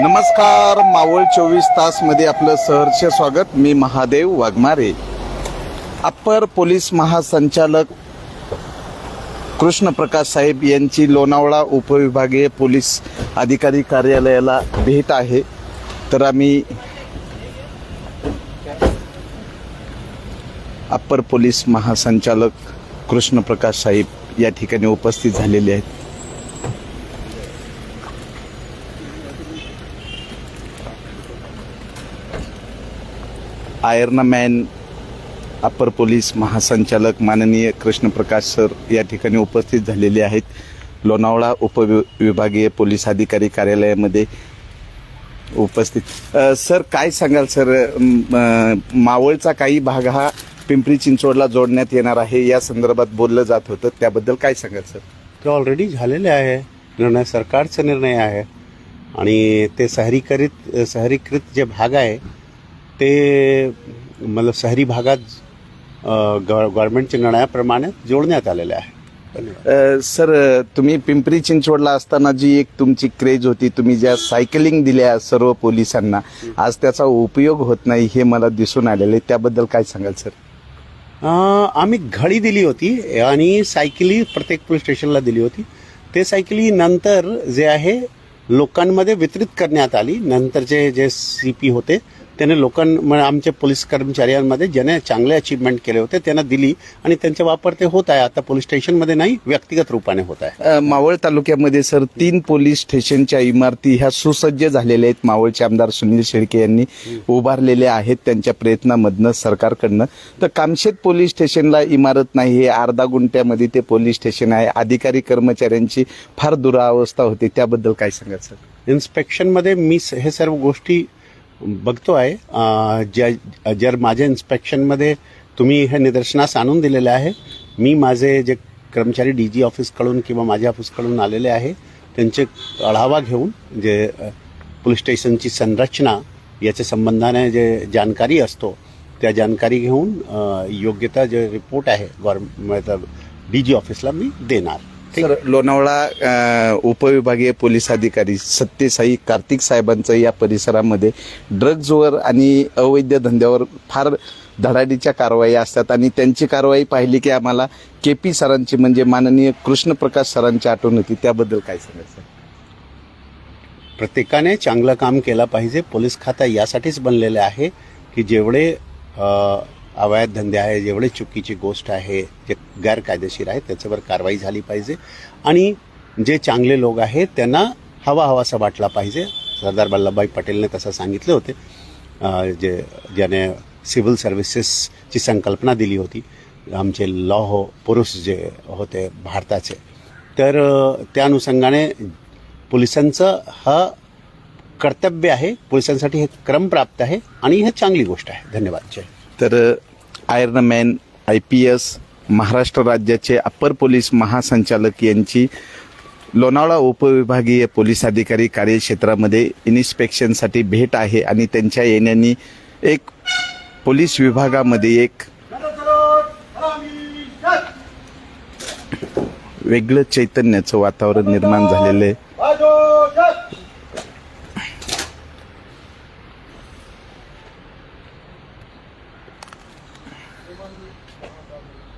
नमस्कार मावळ चोवीस तासमध्ये आपलं सहर्ष स्वागत. मी महादेव वाघमारे. अप्पर पोलीस महासंचालक कृष्ण प्रकाश साहेब यांची लोणावळा उपविभागीय पोलीस अधिकारी कार्यालयाला भेट आहे. तर आम्ही अप्पर पोलीस महासंचालक कृष्ण प्रकाश साहेब या ठिकाणी उपस्थित झालेले आहेत. आयर्ना मॅन अप्पर पोलीस महासंचालक माननीय कृष्णप्रकाश सर या ठिकाणी उपस्थित झालेले आहेत. लोणावळा उपविभागीय पोलीस अधिकारी कार्यालयामध्ये उपस्थित. सर काय सांगाल सर? मावळचा काही भाग हा पिंपरी चिंचवडला जोडण्यात येणार आहे या संदर्भात बोललं जात होतं. त्याबद्दल काय सांगाल सर? ते ऑलरेडी झालेले आहे. निर्णय सरकारचा निर्णय आहे. आणि ते शहरीकरित शहरीकृत जे भाग आहे ते मतलब शहरी भागात गव्हर्नमेंटच्या निर्णयाप्रमाणे जोडण्यात आलेले आहे. अ, सर तुम्ही पिंपरी चिंचवडला असताना जी एक तुमची क्रेज होती तुम्ही ज्या सायकलिंग दिल्या सर्व पोलिसांना आज त्याचा उपयोग होत नाही हे मला दिसून आलेलं. आहे त्याबद्दल काय सांगाल सर? अं, आम्ही घडी दिली होती आणि सायकली प्रत्येक पोलीस स्टेशनला दिली होती. ते सायकली नंतर जे आहे लोकांमध्ये वितरित करण्यात आली. नंतरचे जे सी पी होते त्याने लोकां म- आमच्या पोलीस कर्मचाऱ्यांमध्ये ज्याने चांगले अचीवमेंट केले होते त्यांना दिली आणि त्यांचा वापर ते होत आहे. आता पोलीस स्टेशनमध्ये नाही व्यक्तिगत रूपाने होत आहे. मावळ तालुक्यामध्ये सर तीन पोलीस स्टेशनच्या इमारती ह्या सुसज्ज झालेल्या आहेत. मावळचे आमदार सुनील शेळके यांनी उभारलेल्या आहेत त्यांच्या प्रयत्नामधनं सरकारकडनं. तर कामशेत पोलीस स्टेशनला इमारत नाही हे अर्धा गुंठ्यामध्ये ते पोलीस स्टेशन आहे. अधिकारी कर्मचाऱ्यांची फार दुरावस्था होती. त्याबद्दल काय सांगाल सर? इन्स्पेक्शनमध्ये मी हे सर्व गोष्टी बघतो आहे. ज्या जर माझ्या इन्स्पेक्शनमध्ये तुम्ही हे निदर्शनास आणून दिलेले आहे मी माझे जे कर्मचारी डी जी ऑफिसकडून किंवा माझ्या ऑफिसकडून आलेले आहे त्यांचे आढावा घेऊन जे पोलीस स्टेशनची संरचना याच्या संबंधाने जे जानकारी असतो त्या जानकारी घेऊन योग्यता जे रिपोर्ट आहे गव्हर्मेंट डी जी ऑफिसला मी देणार. सर लोणावळा उपविभागीय पोलीस अधिकारी सत्यसाई कार्तिक साहेबांचं या परिसरामध्ये ड्रग्जवर आणि अवैध धंद्यावर फार धडाडीच्या कारवाई असतात आणि त्यांची कारवाई पाहिली की आम्हाला के पी सरांची म्हणजे माननीय कृष्णप्रकाश सरांची आठवण होती त्याबद्दल काय सांगायचं प्रत्येकाने चांगलं काम केलं पाहिजे. पोलीस खातं यासाठीच बनलेले आहे की जेवढे अवैध धंदे आहे जेवढे चुकीची गोष्ट आहे जे गैरकायदेशीर आहे त्याच्यावर कारवाई झाली पाहिजे. आणि जे चांगले लोक आहेत त्यांना हवा हवासा वाटला पाहिजे. सरदार वल्लभभाई पटेलने तसं सांगितले होते. जे ज्याने सिव्हिल सर्व्हिसेसची संकल्पना दिली होती आमचे लॉ हो पुरुष जे होते भारताचे. तर त्या अनुषंगाने पोलिसांचं हा कर्तव्य आहे. पोलिसांसाठी हे क्रम प्राप्त आहे आणि हे चांगली गोष्ट आहे. धन्यवाद. जय तर Ironman I P S Maharashtra राज्याचे अप्पर पोलीस महासंचालक यांची लोणावळा उपविभागीय पोलीस अधिकारी कार्यक्षेत्रामध्ये इन्स्पेक्शनसाठी भेट आहे आणि त्यांच्या येण्याने एक पोलीस विभागामध्ये एक वेगळं चैतन्याचं वातावरण निर्माण झालेलं आहे. problem, no.